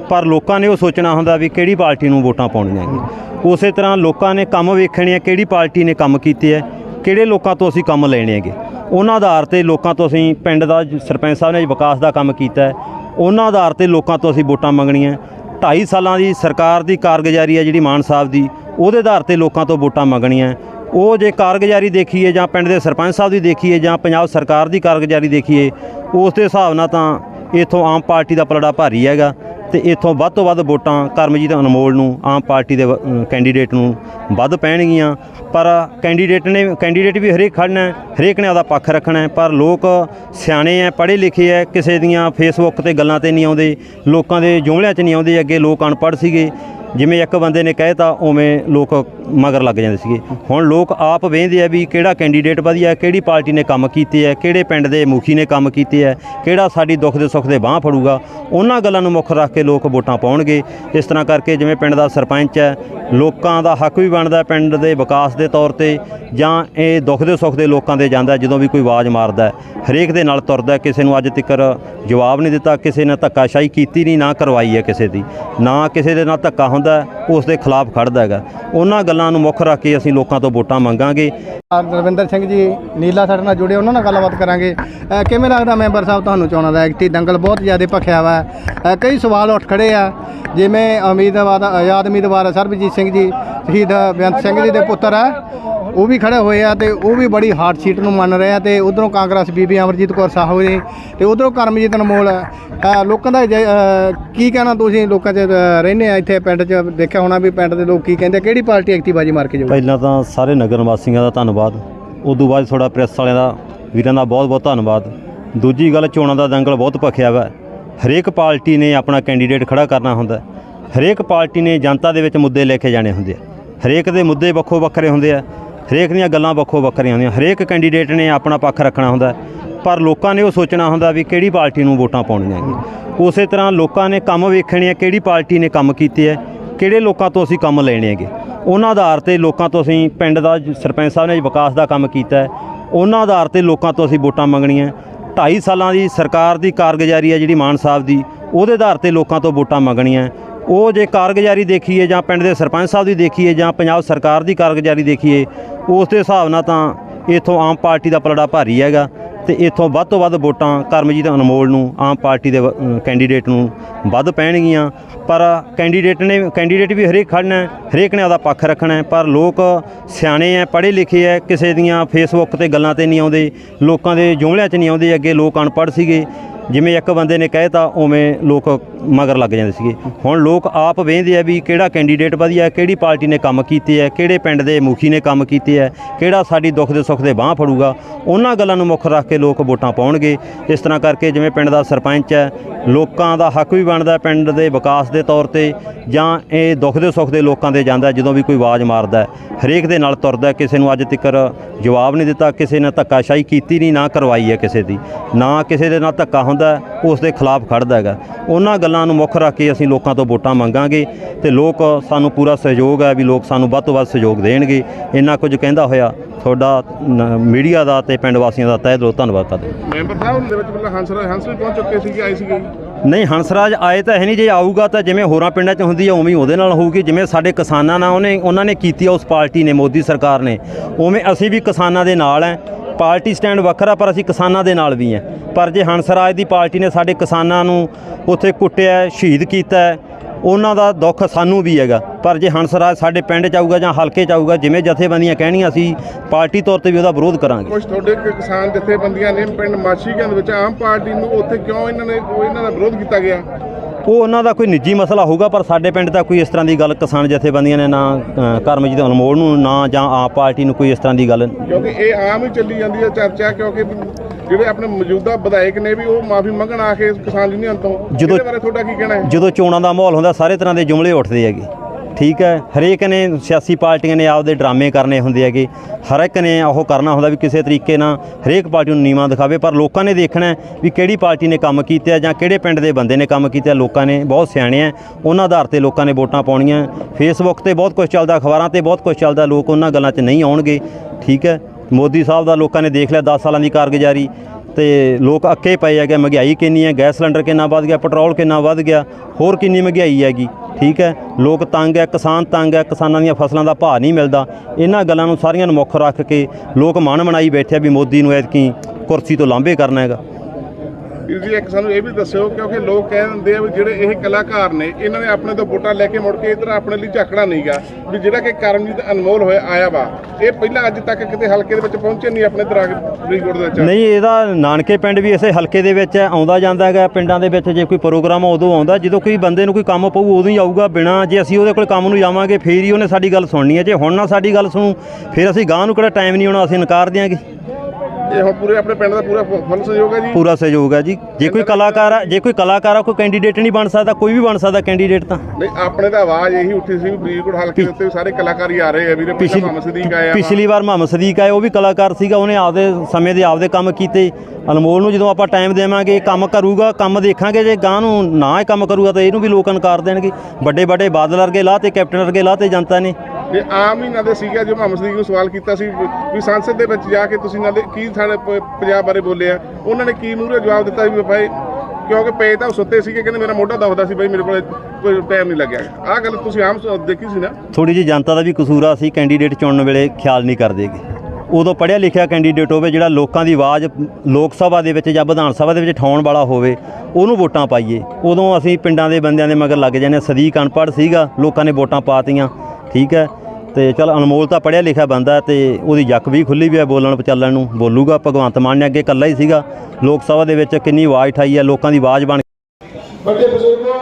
ਪਰ ਲੋਕਾਂ ਨੇ ਉਹ ਸੋਚਣਾ ਹੁੰਦਾ ਵੀ ਕਿਹੜੀ ਪਾਰਟੀ ਨੂੰ ਵੋਟਾਂ ਪਾਉਣੀਆਂ ਹੈਗੀਆਂ। ਉਸੇ ਤਰ੍ਹਾਂ ਲੋਕਾਂ ਨੇ ਕੰਮ ਵੇਖਣੇ ਆ, ਕਿਹੜੀ ਪਾਰਟੀ ਨੇ ਕੰਮ ਕੀਤੇ ਹੈ ਕਿਹੜੇ ਲੋਕਾਂ ਤੋਂ ਅਸੀਂ ਕੰਮ ਲੈਣੇ ਹੈਗੇ। ਉਹਨਾਂ ਆਧਾਰ ਤੇ ਲੋਕਾਂ ਤੋਂ ਅਸੀਂ ਪਿੰਡ ਦਾ ਸਰਪੰਚ ਸਾਹਿਬ ਨੇ ਵਿਕਾਸ ਦਾ ਕੰਮ ਕੀਤਾ ਉਹਨਾਂ ਆਧਾਰ ਤੇ ਲੋਕਾਂ ਤੋਂ ਅਸੀਂ ਵੋਟਾਂ ਮੰਗਣੀਆਂ। 2.5 ਸਾਲਾਂ ਦੀ ਸਰਕਾਰ ਦੀ ਕਾਰਗੁਜ਼ਾਰੀ ਹੈ ਜਿਹੜੀ ਮਾਨ ਸਾਹਿਬ ਦੀ, ਉਹਦੇ ਆਧਾਰ ਤੇ ਲੋਕਾਂ ਤੋਂ ਵੋਟਾਂ ਮੰਗਣੀਆਂ। ਉਹ ਜੇ ਕਾਰਗੁਜ਼ਾਰੀ ਦੇਖੀਏ ਜਾਂ ਪਿੰਡ ਦੇ ਸਰਪੰਚ ਸਾਹਿਬ ਦੀ ਦੇਖੀਏ ਜਾਂ ਪੰਜਾਬ ਸਰਕਾਰ ਦੀ ਕਾਰਗੁਜ਼ਾਰੀ ਦੇਖੀਏ, ਉਸ ਦੇ ਹਿਸਾਬ ਨਾਲ ਤਾਂ ਇਥੋਂ ਆਮ ਪਾਰਟੀ ਦਾ ਪਲੜਾ ਭਾਰੀ ਹੈਗਾ ਤੇ ਇਥੋਂ ਵੱਧ ਤੋਂ ਵੱਧ ਵੋਟਾਂ ਕਰਮਜੀਤ ਅਨਮੋਲ ਨੂੰ ਆਮ ਪਾਰਟੀ ਦੇ ਕੈਂਡੀਡੇਟ ਨੂੰ ਵੱਧ ਪੈਣਗੀਆਂ। ਪਰ ਕੈਂਡੀਡੇਟ ਨੇ ਕੈਂਡੀਡੇਟ ਵੀ ਹਰੇਕ ਖੜਨਾ ਹਰੇਕ ਨੇ ਆਪਦਾ ਪੱਖ ਰੱਖਣਾ ਪਰ ਲੋਕ ਸਿਆਣੇ ਐ, ਪੜ੍ਹੇ ਲਿਖੇ ਐ, ਕਿਸੇ ਦੀਆਂ ਫੇਸਬੁੱਕ ਤੇ ਗੱਲਾਂ ਤੇ ਨਹੀਂ ਆਉਂਦੇ, ਲੋਕਾਂ ਦੇ ਜੁਮਲਿਆਂ 'ਚ ਨਹੀਂ ਆਉਂਦੇ, ਅੱਗੇ ਲੋਕ ਅਨਪੜ੍ਹ ਸੀਗੇ। ਜਿਵੇਂ ਇੱਕ ਬੰਦੇ ਨੇ ਕਹਿਤਾ, ਉਵੇਂ ਲੋਕ ਮਗਰ ਲੱਗ ਜਾਂਦੇ ਸੀਗੇ। ਹੁਣ ਲੋਕ ਆਪ ਵੇਖਦੇ ਆ ਵੀ ਕਿਹੜਾ ਕੈਂਡੀਡੇਟ ਵਧੀਆ ਕਿਹੜੀ ਪਾਰਟੀ ਨੇ ਕੰਮ ਕੀਤੇ ਹੈ ਕਿਹੜੇ ਪਿੰਡ ਦੇ ਮੁਖੀ ਨੇ ਕੰਮ ਕੀਤੇ ਹੈ ਕਿਹੜਾ ਸਾਡੀ ਦੁੱਖ ਦੇ ਸੁੱਖ ਦੇ ਬਾਹ ਫੜੂਗਾ। ਉਹਨਾਂ ਗੱਲਾਂ ਨੂੰ ਮੁੱਖ ਰੱਖ ਕੇ ਲੋਕ ਵੋਟਾਂ ਪਾਉਣਗੇ। ਇਸ ਤਰ੍ਹਾਂ ਕਰਕੇ ਜਿਵੇਂ ਪਿੰਡ ਦਾ ਸਰਪੰਚ ਹੈ, ਲੋਕਾਂ ਦਾ ਹੱਕ ਵੀ ਬਣਦਾ ਪਿੰਡ ਦੇ ਵਿਕਾਸ ਦੇ ਤੌਰ ਤੇ, ਜਾਂ ਇਹ ਦੁੱਖ ਦੇ ਸੁੱਖ ਦੇ ਲੋਕਾਂ ਦੇ ਜਾਂਦਾ ਜਦੋਂ ਵੀ ਕੋਈ ਆਵਾਜ਼ ਮਾਰਦਾ ਹਰੇਕ ਦੇ ਨਾਲ ਤੁਰਦਾ ਕਿਸੇ ਨੂੰ ਅੱਜ ਤੱਕ ਜਵਾਬ ਨਹੀਂ ਦਿੱਤਾ, ਕਿਸੇ ਨੇ ਧੱਕਾਸ਼ਾਹੀ ਕੀਤੀ ਨਹੀਂ, ਨਾ ਕਰਵਾਈ ਹੈ ਕਿਸੇ ਦੀ। ਨਾ ਕਿਸੇ ਦੇ ਨਾਲ ਧੱਕਾ ਹੁੰਦਾ ਉਸ ਦੇ ਖਿਲਾਫ ਖੜਦਾ ਹੈਗਾ। ਉਹਨਾਂ ਗੱਲਾਂ ਨੂੰ ਮੁੱਖ ਰੱਖ ਕੇ ਅਸੀਂ ਲੋਕਾਂ ਤੋਂ ਵੋਟਾਂ ਮੰਗਾਂਗੇ। ਆਹ ਰਵਿੰਦਰ ਸਿੰਘ ਜੀ ਨੀਲਾ ਸਾਡੇ ਨਾਲ ਜੁੜੇ ਉਹਨਾਂ ਨਾਲ ਗੱਲਬਾਤ ਕਰਾਂਗੇ। ਅ, ਕਿਵੇਂ ਲੱਗਦਾ ਮੈਂਬਰ ਸਾਹਿਬ ਤੁਹਾਨੂੰ ਚੋਣਾਂ ਦਾ? ਐਕਟੀ ਦੰਗਲ ਬਹੁਤ ਜ਼ਿਆਦਾ ਭਖਿਆ ਵਾ। ਅ, ਕਈ ਸਵਾਲ ਉੱਠ ਖੜੇ ਆ। ਜਿਵੇਂ ਉਮੀਦਵਾਰ ਆਜ਼ਾਦ ਉਮੀਦਵਾਰ ਸਰਬਜੀਤ ਸਿੰਘ ਜੀ ਸ਼ਹੀਦ ਬੇਅੰਤ ਸਿੰਘ ਜੀ ਦੇ ਪੁੱਤਰ ਆ। ਉਹ ਵੀ ਖੜੇ ਹੋਏ ਆ ਤੇ ਉਹ ਵੀ ਬੜੀ ਹਾਰਡ ਸੀਟ ਨੂੰ ਮੰਨ ਰਹੇ ਆ ਤੇ ਉਧਰੋਂ ਕਾਂਗਰਸ ਬੀਬੀ ਅਮਰਜੀਤ ਕੌਰ ਸਾਹੂ ਜੀ ਤੇ ਉਧਰੋਂ ਕਰਮਜੀਤ ਅਨਮੋਲ। ਅ, ਲੋਕਾਂ ਦਾ ਜੇ, ਕੀ ਕਹਿਣਾ ਤੁਸੀਂ ਲੋਕਾਂ 'ਚ ਰਹਿੰਦੇ ਆ ਇੱਥੇ ਪਿੰਡ 'ਚ? ਦੇਖਿਆ ਹੋਣਾ ਵੀ ਪਿੰਡ ਦੇ ਲੋਕ ਕੀ ਕਹਿੰਦੇ ਕਿਹੜੀ ਪਾਰਟੀ ਐਕਟਿਵਾਜੀ ਮਾਰ ਕੇ ਜਾਊ ਪਹਿਲਾਂ ਤਾਂ ਸਾਰੇ ਨਗਰ ਨਿਵਾਸੀਆਂ ਦਾ ਧੰਨਵਾਦ। ਉਦੋਂ ਬਾਅਦ ਤੁਹਾਡਾ ਪ੍ਰੈਸ ਵਾਲਿਆਂ ਦਾ ਵੀਰਾਂ ਦਾ ਬਹੁਤ ਬਹੁਤ ਧੰਨਵਾਦ। ਦੂਜੀ ਗੱਲ ਚੋਣਾਂ ਦਾ ਦੰਗਲ ਬਹੁਤ ਭਖਿਆ ਵਾ। ਹਰੇਕ ਪਾਰਟੀ ਨੇ ਆਪਣਾ ਕੈਂਡੀਡੇਟ ਖੜਾ ਕਰਨਾ ਹੁੰਦਾ। ਹਰੇਕ ਪਾਰਟੀ ਨੇ ਜਨਤਾ ਦੇ ਵਿੱਚ ਮੁੱਦੇ ਲੈ ਕੇ ਜਾਣੇ ਹੁੰਦੇ ਆ। ਹਰੇਕ ਦੇ ਮੁੱਦੇ ਵੱਖੋ ਵੱਖਰੇ ਹੁੰਦੇ ਆ। ਹਰੇਕ ਦੀਆਂ ਗੱਲਾਂ ਵੱਖੋ ਵੱਖਰੀਆਂ ਹੁੰਦੀਆਂ। ਹਰੇਕ ਕੈਂਡੀਡੇਟ ਨੇ ਆਪਣਾ ਪੱਖ ਰੱਖਣਾ ਹੁੰਦਾ ਪਰ ਲੋਕਾਂ ਨੇ ਉਹ ਸੋਚਣਾ ਹੁੰਦਾ ਵੀ ਕਿਹੜੀ ਪਾਰਟੀ ਨੂੰ ਵੋਟਾਂ ਪਾਉਣੀਆਂ ਹੈਗੀਆਂ। ਉਸੇ ਤਰ੍ਹਾਂ ਲੋਕਾਂ ਨੇ ਕੰਮ ਵੇਖਣੇ ਆ, ਕਿਹੜੀ ਪਾਰਟੀ ਨੇ ਕੰਮ ਕੀਤੇ ਹੈ ਕਿਹੜੇ ਲੋਕਾਂ ਤੋਂ ਅਸੀਂ ਕੰਮ ਲੈਣੇ ਹੈਗੇ। ਉਹਨਾਂ ਆਧਾਰ ਤੇ ਲੋਕਾਂ ਤੋਂ ਅਸੀਂ ਪਿੰਡ ਦਾ ਸਰਪੰਚ ਸਾਹਿਬ ਨੇ ਵਿਕਾਸ ਦਾ ਕੰਮ ਕੀਤਾ ਉਹਨਾਂ ਆਧਾਰ ਤੇ ਲੋਕਾਂ ਤੋਂ ਅਸੀਂ ਵੋਟਾਂ ਮੰਗਣੀਆਂ 2.5 ਸਾਲਾਂ ਦੀ ਸਰਕਾਰ ਦੀ ਕਾਰਗੁਜ਼ਾਰੀ ਹੈ ਜਿਹੜੀ ਮਾਨ ਸਾਹਿਬ ਦੀ, ਉਹਦੇ ਆਧਾਰ ਤੇ ਲੋਕਾਂ ਤੋਂ ਵੋਟਾਂ ਮੰਗਣੀਆਂ ਉਹ ਜੇ ਕਾਰਗੁਜ਼ਾਰੀ ਦੇਖੀਏ ਜਾਂ ਪਿੰਡ ਦੇ ਸਰਪੰਚ ਸਾਹਿਬ ਦੀ ਦੇਖੀਏ ਜਾਂ ਪੰਜਾਬ ਸਰਕਾਰ ਦੀ ਕਾਰਗੁਜ਼ਾਰੀ ਦੇਖੀਏ ਉਸ ਦੇ ਹਿਸਾਬ ਨਾਲ ਤਾਂ ਇਥੋਂ ਆਮ ਪਾਰਟੀ ਦਾ ਪਲੜਾ ਭਾਰੀ ਹੈਗਾ ਤੇ ਇਥੋਂ ਵੱਧ ਤੋਂ ਵੱਧ ਵੋਟਾਂ ਕਰਮਜੀਤ ਅਨਮੋਲ ਨੂੰ ਆਮ ਪਾਰਟੀ ਦੇ ਵ- ਕੈਂਡੀਡੇਟ ਨੂੰ ਵੱਧ ਪੈਣਗੀਆਂ। ਪਰ ਕੈਂਡੀਡੇਟ ਨੇ ਕੈਂਡੀਡੇਟ ਵੀ ਹਰੇਕ ਖੜਨਾ ਹਰੇਕ ਨੇ ਆਪਦਾ ਪੱਖ ਰੱਖਣਾ ਪਰ ਲੋਕ ਸਿਆਣੇ ਐ ਪੜ੍ਹੇ ਲਿਖੇ ਐ ਕਿਸੇ ਦੀਆਂ ਫੇਸਬੁੱਕ ਤੇ ਗੱਲਾਂ ਤੇ ਨਹੀਂ ਆਉਂਦੇ, ਲੋਕਾਂ ਦੇ ਜੁਮਲਿਆਂ 'ਚ ਨਹੀਂ ਆਉਂਦੇ, ਅੱਗੇ ਲੋਕ ਅਨਪੜ੍ਹ ਸੀਗੇ। ਜਿਵੇਂ ਇੱਕ ਬੰਦੇ ਨੇ ਕਹਿਤਾ ਉਵੇਂ ਲੋਕ ਮਗਰ ਲੱਗ ਜਾਂਦੇ ਸੀਗੇ। ਹੁਣ ਲੋਕ ਆਪ ਵੇਖਦੇ ਆ ਵੀ ਕਿਹੜਾ ਕੈਂਡੀਡੇਟ ਵਧੀਆ ਕਿਹੜੀ ਪਾਰਟੀ ਨੇ ਕੰਮ ਕੀਤੇ ਹੈ, ਕਿਹੜੇ ਪਿੰਡ ਦੇ ਮੁਖੀ ਨੇ ਕੰਮ ਕੀਤੇ ਹੈ, ਕਿਹੜਾ ਸਾਡੀ ਦੁੱਖ ਦੇ ਸੁੱਖ ਦੇ ਬਾਹ ਫੜੂਗਾ। ਉਹਨਾਂ ਗੱਲਾਂ ਨੂੰ ਮੁੱਖ ਰੱਖ ਕੇ ਲੋਕ ਵੋਟਾਂ ਪਾਉਣਗੇ। ਇਸ ਤਰ੍ਹਾਂ ਕਰਕੇ ਜਿਵੇਂ ਪਿੰਡ ਦਾ ਸਰਪੰਚ ਹੈ, ਲੋਕਾਂ ਦਾ ਹੱਕ ਵੀ ਬਣਦਾ ਪਿੰਡ ਦੇ ਵਿਕਾਸ ਦੇ ਤੌਰ ਤੇ, ਜਾਂ ਇਹ ਦੁੱਖ ਦੇ ਸੁੱਖ ਦੇ ਲੋਕਾਂ ਦੇ ਜਾਂਦਾ ਜਦੋਂ ਵੀ ਕੋਈ ਆਵਾਜ਼ ਮਾਰਦਾ ਹਰੇਕ ਦੇ ਨਾਲ ਤੁਰਦਾ ਕਿਸੇ ਨੂੰ ਅੱਜ ਤੱਕ ਜਵਾਬ ਨਹੀਂ ਦਿੱਤਾ, ਕਿਸੇ ਨੇ ਧੱਕਾਸ਼ਾਹੀ ਕੀਤੀ ਨਹੀਂ, ਨਾ ਕਰਵਾਈ ਹੈ ਕਿਸੇ ਦੀ। ਨਾ ਕਿਸੇ ਦੇ ਨਾਲ ਧੱਕਾ ਹੁੰਦਾ ਉਸ ਦੇ ਖਿਲਾਫ ਖੜਦਾ ਹੈਗਾ। ਉਹਨਾਂ ਗੱਲਾਂ ਨੂੰ ਮੁੱਖ ਰੱਖ ਕੇ ਅਸੀਂ ਲੋਕਾਂ ਤੋਂ ਵੋਟਾਂ ਮੰਗਾਂਗੇ ਤੇ ਲੋਕ ਸਾਨੂੰ ਪੂਰਾ ਸਹਿਯੋਗ ਹੈ ਵੀ ਲੋਕ ਸਾਨੂੰ ਵੱਧ ਤੋਂ ਵੱਧ ਸਹਿਯੋਗ ਦੇਣਗੇ। ਇੰਨਾ ਕੁਝ ਕਹਿੰਦਾ ਹੋਇਆ ਤੁਹਾਡਾ ਮੀਡੀਆ ਦਾ ਤੇ ਪਿੰਡ ਵਾਸੀਆਂ ਦਾ ਤਹਿ ਦਿਲੋਂ ਧੰਨਵਾਦ ਕਰਦੇ ਮੈਂਬਰ ਸਾਹਿਬ ਦੇ ਵਿੱਚ ਪਹਿਲਾਂ ਹੰਸਰਾਜ ਹੰਸ ਵੀ ਪਹੁੰਚ ਚੁੱਕੇ ਸੀਗੇ ਆਏ ਸੀਗੇ ਨਹੀਂ ਹੰਸਰਾਜ ਆਏ ਤਾਂ ਹੈ ਨਹੀਂ ਜੇ ਆਊਗਾ ਤਾਂ ਜਿਵੇਂ ਹੋਰਾਂ ਪਿੰਡਾਂ 'ਚ ਹੁੰਦੀ ਹੈ ਉਵੇਂ ਹੀ ਉਹਦੇ ਨਾਲ ਹੋਊਗੀ। ਜਿਵੇਂ ਸਾਡੇ ਕਿਸਾਨਾਂ ਨਾਲ ਉਹਨੇ ਉਹਨਾਂ ਨੇ ਕੀਤੀ ਆ ਉਸ ਪਾਰਟੀ ਨੇ ਮੋਦੀ ਸਰਕਾਰ ਨੇ। ਉਵੇਂ ਅਸੀਂ ਵੀ ਕਿਸਾਨਾਂ ਦੇ ਨਾਲ ਹੈ ਪਾਰਟੀ ਸਟੈਂਡ ਵੱਖਰਾ, ਪਰ ਅਸੀਂ ਕਿਸਾਨਾਂ ਦੇ ਨਾਲ ਵੀ ਹਾਂ। ਪਰ ਜੇ ਹੰਸਰਾਜ ਦੀ ਪਾਰਟੀ ਨੇ ਸਾਡੇ ਕਿਸਾਨਾਂ ਨੂੰ ਉੱਥੇ ਕੁੱਟਿਆ, ਸ਼ਹੀਦ ਕੀਤਾ ਉਹਨਾਂ ਦਾ ਦੁੱਖ ਸਾਨੂੰ ਵੀ ਹੈਗਾ। ਪਰ ਜੇ ਹੰਸਰਾਜ ਸਾਡੇ ਪਿੰਡ 'ਚ ਆਊਗਾ ਜਾਂ ਹਲਕੇ 'ਚ ਆਊਗਾ, ਜਿਵੇਂ ਜਥੇਬੰਦੀਆਂ ਕਹਿਣੀਆਂ, ਅਸੀਂ ਪਾਰਟੀ ਤੌਰ ਤੇ ਵੀ ਉਹਦਾ ਵਿਰੋਧ ਕਰਾਂਗੇ। ਕੁਝ ਤੁਹਾਡੇ ਕਿਸਾਨ ਜਥੇਬੰਦੀਆਂ ਨੇ ਪਿੰਡ ਮਾਛੀਗੰਜ ਵਿੱਚ ਆਮ ਪਾਰਟੀ ਨੂੰ ਉੱਥੇ ਕਿਉਂ ਇਹਨਾਂ ਨੇ, ਇਹਨਾਂ ਦਾ ਵਿਰੋਧ ਕੀਤਾ ਗਿਆ? ਉਹ ਉਹਨਾਂ ਦਾ ਕੋਈ ਨਿੱਜੀ ਮਸਲਾ ਹੋਊਗਾ ਪਰ ਸਾਡੇ ਪਿੰਡ ਤਾਂ ਕੋਈ ਇਸ ਤਰ੍ਹਾਂ ਦੀ ਗੱਲ ਕਿਸਾਨ ਜਥੇਬੰਦੀਆਂ ਨੇ ਨਾ ਕਰਮਜੀਤ ਅਨਮੋਲ ਨੂੰ ਨਾ ਜਾਂ ਆਪ ਪਾਰਟੀ ਨੂੰ ਕੋਈ ਇਸ ਤਰ੍ਹਾਂ ਦੀ ਗੱਲ ਕਿਉਂਕਿ ਇਹ ਆਮ ਹੀ ਚੱਲੀ ਜਾਂਦੀ ਹੈ ਚਰਚਾ ਕਿਉਂਕਿ ਜਿਹੜੇ ਆਪਣੇ ਮੌਜੂਦਾ ਵਿਧਾਇਕ ਨੇ ਵੀ ਉਹ ਮਾਫੀ ਮੰਗਣ ਆ ਕੇ ਕਿਸਾਨ ਯੂਨੀਅਨ ਤੋਂ। ਜਦੋਂ- ਬਾਰੇ ਤੁਹਾਡਾ ਕੀ ਕਹਿਣਾ ਹੈ? ਜਦੋਂ ਚੋਣਾਂ ਦਾ ਮਾਹੌਲ ਹੁੰਦਾ ਸਾਰੇ ਤਰ੍ਹਾਂ ਦੇ ਜੁਮਲੇ ਉੱਠਦੇ ਹੈਗੇ। ਠੀਕ ਹੈ, ਹਰੇਕ ਨੇ ਸਿਆਸੀ ਪਾਰਟੀਆਂ ਨੇ ਆਪਦੇ ਡਰਾਮੇ ਕਰਨੇ ਹੁੰਦੇ ਹੈਗੇ। ਹਰ ਇੱਕ ਨੇ ਉਹ ਕਰਨਾ ਹੁੰਦਾ ਵੀ ਕਿਸੇ ਤਰੀਕੇ ਨਾਲ ਹਰੇਕ ਪਾਰਟੀ ਨੂੰ ਨੀਵਾਂ ਦਿਖਾਵੇ, ਪਰ ਲੋਕਾਂ ਨੇ ਦੇਖਣਾ ਵੀ ਕਿਹੜੀ ਪਾਰਟੀ ਨੇ ਕੰਮ ਕੀਤਾ ਜਾਂ ਕਿਹੜੇ ਪਿੰਡ ਦੇ ਬੰਦੇ ਨੇ ਕੰਮ ਕੀਤਾ ਲੋਕਾਂ ਨੇ ਬਹੁਤ ਸਿਆਣੇ ਆ, ਉਹਨਾਂ ਆਧਾਰ ਤੇ ਲੋਕਾਂ ਨੇ ਵੋਟਾਂ ਪਾਉਣੀਆਂ। ਫੇਸਬੁੱਕ ਤੇ ਬਹੁਤ ਕੁਝ ਚੱਲਦਾ, ਅਖਬਾਰਾਂ ਤੇ ਬਹੁਤ ਕੁਝ ਚੱਲਦਾ, ਲੋਕ ਉਹਨਾਂ ਗੱਲਾਂ 'ਚ ਨਹੀਂ ਆਉਣਗੇ। ਠੀਕ ਹੈ, ਮੋਦੀ ਸਾਹਿਬ ਦਾ ਲੋਕਾਂ ਨੇ ਦੇਖ ਲਿਆ 10 ਸਾਲਾਂ ਦੀ ਕਾਰਗੁਜ਼ਾਰੀ। ਤੇ ਲੋਕ ਅੱਕੇ ਪਏ ਹੈਗੇ, ਮਹਿੰਗਾਈ ਕਿੰਨੀ ਹੈ, ਗੈਸ ਸਿਲੰਡਰ ਕਿੰਨਾ ਵੱਧ ਗਿਆ, ਪੈਟਰੋਲ ਕਿੰਨਾ ਵੱਧ ਗਿਆ, ਹੋਰ ਕਿੰਨੀ ਮਹਿੰਗਾਈ ਹੈਗੀ, ਠੀਕ ਹੈ? ਲੋਕ ਤੰਗ ਹੈ, ਕਿਸਾਨ ਤੰਗ ਹੈ, ਕਿਸਾਨਾਂ ਦੀਆਂ ਫਸਲਾਂ ਦਾ ਭਾਅ ਨਹੀਂ ਮਿਲਦਾ। ਇਹਨਾਂ ਗੱਲਾਂ ਨੂੰ ਸਾਰੀਆਂ ਨੂੰ ਮੁੱਖ ਰੱਖ ਕੇ ਲੋਕ ਮਨ ਬਣਾਈ ਬੈਠੇ ਆ ਵੀ ਮੋਦੀ ਨੂੰ ਐਤਕੀ ਕੁਰਸੀ ਤੋਂ ਲਾਂਭੇ ਕਰਨਾ ਹੈਗਾ। ਵੀਰ ਜੀ ਇੱਕ ਸਾਨੂੰ ਇਹ ਵੀ ਦੱਸਿਓ, ਕਿਉਂਕਿ ਲੋਕ ਕਹਿ ਦਿੰਦੇ ਆ ਵੀ ਜਿਹੜੇ ਇਹ ਕਲਾਕਾਰ ਨੇ, ਇਹਨਾਂ ਨੇ ਆਪਣੇ ਤੋਂ ਵੋਟਾਂ ਲੈ ਕੇ ਮੁੜ ਕੇ ਇਧਰ ਆਪਣੇ ਲਈ ਝਾਕਣਾ ਨਹੀਂਗਾ ਵੀ ਜਿਹੜਾ ਕਿ ਕਰਮਜੀਤ ਅਨਮੋਲ ਹੋਇਆ, ਆਇਆ ਵਾ। ਇਹ ਪਹਿਲਾਂ ਅੱਜ ਤੱਕ ਕਿਤੇ ਹਲਕੇ ਦੇ ਵਿੱਚ ਪਹੁੰਚੇ ਨਹੀਂ ਆਪਣੇ ਇਧਰ ਫਰੀਦਕੋਟ ਦੇ ਵਿੱਚ? ਨਹੀਂ, ਇਹਦਾ ਨਾਨਕੇ ਪਿੰਡ ਵੀ ਇਸੇ ਹਲਕੇ ਦੇ ਵਿੱਚ ਆਉਂਦਾ ਜਾਂਦਾ ਹੈਗਾ ਪਿੰਡਾਂ ਦੇ ਵਿੱਚ, ਜੇ ਕੋਈ ਪ੍ਰੋਗਰਾਮ ਆ ਉਦੋਂ ਆਉਂਦਾ, ਜਦੋਂ ਕੋਈ ਬੰਦੇ ਨੂੰ ਕੋਈ ਕੰਮ ਪਊ, ਉਦੋਂ ਹੀ ਆਊਗਾ, ਬਿਨਾ ਜੇ ਅਸੀਂ ਉਹਦੇ ਕੋਲ ਕੰਮ ਨੂੰ ਜਾਵਾਂਗੇ, ਫੇਰ ਹੀ ਉਹਨੇ ਸਾਡੀ ਗੱਲ ਸੁਣਨੀ ਹੈ। ਜੇ ਹੁਣ ਨਾ ਸਾਡੀ ਗੱਲ ਸੁਣੂ, ਫਿਰ ਅਸੀਂ ਗਾਂ ਨੂੰ ਕਿਹੜਾ ਟਾਈਮ ਨਹੀਂ ਆਉਣਾ, ਅਸੀਂ ਇਨਕਾਰ ਦਿਆਂਗੇ। ਇਹ ਹੁਣ ਪੂਰੇ ਆਪਣੇ ਪਿੰਡ ਦਾ ਪੂਰਾ ਫੁੱਲ ਸਹਿਯੋਗ ਹੈ ਜੀ? ਪੂਰਾ ਸਹਿਯੋਗ ਹੈ ਜੀ। ਜੇ ਕੋਈ ਕਲਾਕਾਰ ਆ ਜੇ ਕੋਈ ਕਲਾਕਾਰ ਆ ਕੋਈ ਕੈਂਡੀਡੇਟ ਨਹੀਂ ਬਣ ਸਕਦਾ ਕੋਈ ਵੀ ਬਣ ਸਕਦਾ ਕੈਂਡੀਡੇਟ ਤਾਂ। ਨਹੀਂ ਆਪਣੇ ਤਾਂ ਆਵਾਜ਼ ਇਹੀ ਉੱਠੀ ਸੀ ਵੀ ਫਰੀਦਕੋਟ ਹਲਕੇ ਦੇ ਉੱਤੇ ਸਾਰੇ ਕਲਾਕਾਰ ਹੀ ਆ ਰਹੇ ਆ ਵੀਰੇ ਪਿਛਲੇ ਮੁਹੰਮਦ ਸਦੀਕ ਆਇਆ। ਪਿਛਲੀ ਵਾਰ ਮੁਹੰਮਦ ਸਦੀਕ ਆਏ ਉਹ ਵੀ ਕਲਾਕਾਰ ਸੀਗਾ ਉਹਨੇ ਆਪਦੇ ਸਮੇਂ ਦੇ ਆਪਦੇ ਕੰਮ ਕੀਤੇ। ਅਨਮੋਲ ਨੂੰ ਜਦੋਂ ਆਪਾਂ ਟਾਈਮ ਦੇਵਾਂਗੇ ਕੰਮ ਕਰੂਗਾ ਕੰਮ ਦੇਖਾਂਗੇ ਜੇ ਗਾਂ ਨੂੰ ਨਾ ਇਹ ਕੰਮ ਕਰੂਗਾ ਤਾਂ ਇਹਨੂੰ ਵੀ ਲੋਕ ਇਨਕਾਰ ਦੇਣਗੇ। ਵੱਡੇ ਵੱਡੇ ਬਾਦਲ ਵਰਗੇ ਲਾਹ ਤੇ ਕੈਪਟਨ ਵਰਗੇ ਲਾਹ ਤੇ ਜਨਤਾ ਨੇ। ਇਹ ਆਮ ਮਹੀਨਾ ਦੇ ਸੀਗਾ, ਜੋ ਮੁਹੰਮਦ ਸਦੀਕ ਨੂੰ ਸਵਾਲ ਕੀਤਾ ਸੀ ਵੀ ਸੰਸਦ ਦੇ ਵਿੱਚ ਜਾ ਕੇ ਤੁਸੀਂ ਇਹਨਾਂ ਦੇ ਕੀ ਸਾਡੇ ਪ- ਪੰਜਾਬ ਬਾਰੇ ਬੋਲੇ ਆ? ਉਹਨਾਂ ਨੇ ਕੀ ਮੂਹਰੇ ਜਵਾਬ ਦਿੱਤਾ ਵੀ ਭਾਈ, ਕਿਉਂਕਿ ਪਏ ਤਾਂ ਉਹ ਸੁੱਤੇ ਸੀਗੇ, ਕਹਿੰਦੇ ਮੇਰਾ ਮੋਢਾ ਦੁਖਦਾ ਸੀ ਬਾਈ ਮੇਰੇ ਕੋਲ ਕੋਈ ਟਾਈਮ ਨਹੀਂ ਲੱਗਿਆ। ਆਹ ਗੱਲ ਤੁਸੀਂ ਆਮ ਸ- ਦੇਖੀ ਸੀ ਨਾ? ਥੋੜੀ ਜਿਹੀ ਜਨਤਾ ਦਾ ਵੀ ਕਸੂਰ ਆ ਸੀ ਕੈਂਡੀਡੇਟ ਚੁਣਨ ਵੇਲੇ ਖਿਆਲ ਨਹੀਂ ਕਰਦੇਗੇ ਉਦੋਂ ਪੜ੍ਹਿਆ ਲਿਖਿਆ ਕੈਂਡੀਡੇਟ ਹੋਵੇ, ਜਿਹੜਾ ਲੋਕਾਂ ਦੀ ਆਵਾਜ਼ ਲੋਕ ਸਭਾ ਦੇ ਵਿੱਚ ਜਾਂ ਵਿਧਾਨ ਸਭਾ ਦੇ ਵਿੱਚ ਠਾਉਣ ਵਾਲਾ ਹੋਵੇ, ਉਹਨੂੰ ਵੋਟਾਂ ਪਾਈਏ। ਉਦੋਂ ਅਸੀਂ ਪਿੰਡਾਂ ਦੇ ਬੰਦਿਆਂ ਦੇ ਮਗਰ ਲੱਗ ਜਾਂਦੇ ਹਾਂ। ਸਦੀਕ ਅਨਪੜ੍ਹ ਸੀਗਾ, ਲੋਕਾਂ ਨੇ ਵੋਟਾਂ ਪਾਤੀਆਂ ਠੀਕ ਹੈ। ਤੇ ਚਲ ਅਨਮੋਲ ਤਾਂ ਪੜ੍ਹਿਆ ਲਿਖਿਆ ਬੰਦਾ ਹੈ ਤੇ ਉਹਦੀ ਜੱਕ ਵੀ ਖੁੱਲੀ ਵੀ ਹੈ ਬੋਲਣ ਚੱਲਣ ਨੂੰ। ਬੋਲੂਗਾ, ਭਗਵੰਤ ਮਾਨ ਨੇ ਅੱਗੇ ਇਕੱਲਾ ਹੀ ਸੀਗਾ। ਲੋਕ ਸਭਾ ਦੇ ਵਿੱਚ ਕਿੰਨੀ ਆਵਾਜ਼ ਠਾਈ ਹੈ ਲੋਕਾਂ ਦੀ ਆਵਾਜ਼ ਬਣ ਵੱਡੇ ਬਜ਼ੁਰਗੋ,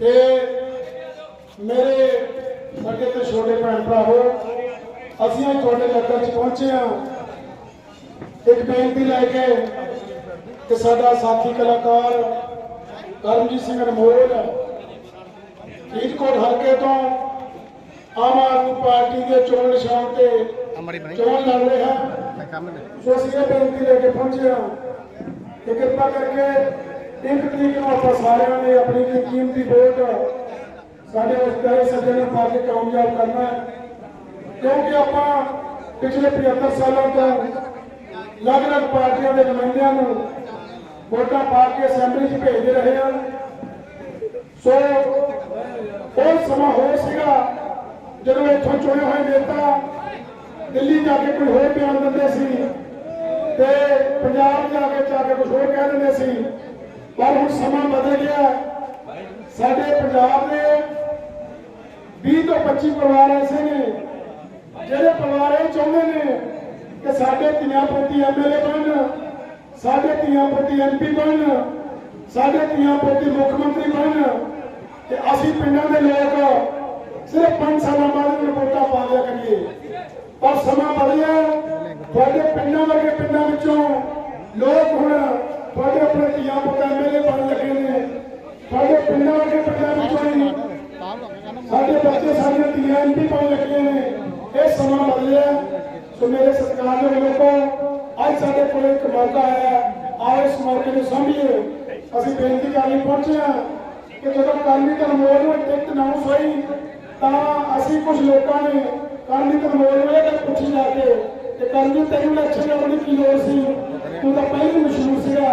ਤੇ ਮੇਰੇ ਵੱਡੇ ਤੇ ਛੋਟੇ ਭੈਣ ਭਰਾਵੋ, ਅਸੀਂ ਅੱਜ ਤੁਹਾਡੇ ਇਲਾਕੇ 'ਚ ਪਹੁੰਚੇ ਹਾਂ। ਇੱਕ ਬੇਨਤੀ ਲੈ ਕੇ ਕਿ ਸਾਡਾ ਸਾਥੀ ਕਲਾਕਾਰ ਕਰਮਜੀਤ ਸਿੰਘ ਅਨਮੋਲ, ਫਰੀਦਕੋਟ ਹਲਕੇ ਤੋਂ ਆਮ ਆਦਮੀ ਪਾਰਟੀ ਦੇ ਚੋਣ ਨਿਸ਼ਾਨ ਤੇ ਚੋਣ ਲੜ ਰਿਹਾ। ਸੋ ਅਸੀਂ ਇਹ ਬੇਨਤੀ ਲੈ ਕੇ ਪਹੁੰਚੇ ਹਾਂ। ਕਿ ਕਿਰਪਾ ਕਰਕੇ ਇੱਕ ਤਰੀਕ ਨੂੰ ਆਪਾਂ ਸਾਰਿਆਂ ਨੇ ਆਪਣੀ ਕੀਮਤੀ ਵੋਟ ਸਾਡੇ ਉਸ ਪਿਆਰੇ ਸੱਜਣ ਨੂੰ ਪਾ ਕੇ ਕਾਮਯਾਬ ਕਰਨਾ ਹੈ। ਕਿਉਂਕਿ ਆਪਾਂ ਪਿਛਲੇ 75 ਸਾਲਾਂ ਤੋਂ ਅਲੱਗ-ਅਲੱਗ ਪਾਰਟੀਆਂ ਦੇ ਨੁਮਾਇੰਦਿਆਂ ਨੂੰ ਵੋਟਾਂ ਪਾ ਕੇ ਅਸੈਂਬਲੀ 'ਚ ਭੇਜਦੇ ਰਹੇ ਹਾਂ। ਸੋ ਉਹ ਸਮਾਂ ਹੋਰ ਸੀਗਾ। ਜਦੋਂ ਇੱਥੋਂ ਚੁਣੇ ਹੋਏ ਨੇਤਾ ਦਿੱਲੀ ਜਾ ਕੇ ਕੋਈ ਹੋਰ ਬਿਆਨ ਦਿੰਦੇ ਸੀ ਤੇ ਪੰਜਾਬ ਜਾ ਕੇ ਜਾ ਕੇ ਕੁਝ ਹੋਰ ਕਹਿ ਦਿੰਦੇ ਸੀ, ਪਰ ਹੁਣ ਸਮਾਂ ਬਦਲ ਗਿਆ। ਸਾਡੇ ਪੰਜਾਬ ਦੇ 20 ਤੋਂ 25 ਪਰਿਵਾਰ ਐਸੇ ਨੇ, ਜਿਹੜੇ ਪਰਿਵਾਰ ਇਹ ਚਾਹੁੰਦੇ ਨੇ ਕਿ ਸਾਡੇ ਧੀਆਂ ਪੁੱਤੀ ਐਮਐਲਏ ਬਣਨ ਸਾਡੇ ਧੀਆਂ ਪੁੱਤੀ ਐਮਪੀ ਬਣਨ ਸਾਡੇ ਧੀਆਂ ਪੁੱਤੀ ਮੁੱਖ ਮੰਤਰੀ ਬਣਨ ਤੇ ਅਸੀਂ ਪਿੰਡਾਂ ਦੇ ਲੋਕ ਸਿਰਫ 5 ਸਾਲਾਂ ਬਾਅਦ ਰਿਪੋਰਟਾਂ ਪਾ ਲਿਆ ਕਰੀਏ। ਪਰ ਸਮਾਂ ਬਦਲਿਆ ਤੁਹਾਡੇ ਪਿੰਡਾਂ ਵਰਗੇ ਪਿੰਡਾਂ ਵਿੱਚੋਂ ਲੋਕ ਹੁਣ ਤੁਹਾਡੇ ਆਪਣੇ ਧੀਆਂ ਪੁੱਤ ਐਮਐਲਏ ਬਣ ਲੱਗੇ ਨੇ। ਤੁਹਾਡੇ ਪਿੰਡਾਂ ਵਰਗੇ ਪਿੰਡਾਂ ਵਿੱਚੋਂ ਸਾਡੇ ਬੱਚੇ, ਸਾਡੀਆਂ ਧੀਆਂ ਐਮਪੀ ਬਣ ਲੱਗੇ ਨੇ। ਇਹ ਸਮਾਂ ਬਦਲਿਆ ਸੋ ਮੇਰੇ ਸਰਕਾਰ ਸਤਿਕਾਰਯੋਗ ਲੋਕੋ, ਅੱਜ ਸਾਡੇ ਕੋਲ ਇੱਕ ਮੌਕਾ ਆਇਆ। ਆਓ ਇਸ ਮੌਕੇ ਨੂੰ ਸਮਝੀਏ ਅਸੀਂ ਬੇਨਤੀ ਕਰਨੀ ਲਈ ਪਹੁੰਚੇ ਹਾਂ ਕਿ ਜਦੋਂ ਕਰਮੀ ਧਰਮੋਰ ਨੂੰ ਟਿਕਟ ਅਨਾਉਂਸ ਹੋਈ ਤਾਂ ਅਸੀਂ ਕੁਝ ਲੋਕਾਂ ਨੇ ਕਰਮੀ ਧਰਮੋਰ ਨੂੰ ਇਹ ਗੱਲ ਪੁੱਛੀ ਜਾ ਕੇ ਕਿ ਕਰਮੀ ਤੈਨੂੰ ਇਲੈਕਸ਼ਨ ਲੜਨ ਦੀ ਕੀ ਲੋੜ ਸੀ? ਤੂੰ ਤਾਂ ਪਹਿਲਾਂ ਹੀ ਮਸ਼ਹੂਰ ਸੀਗਾ।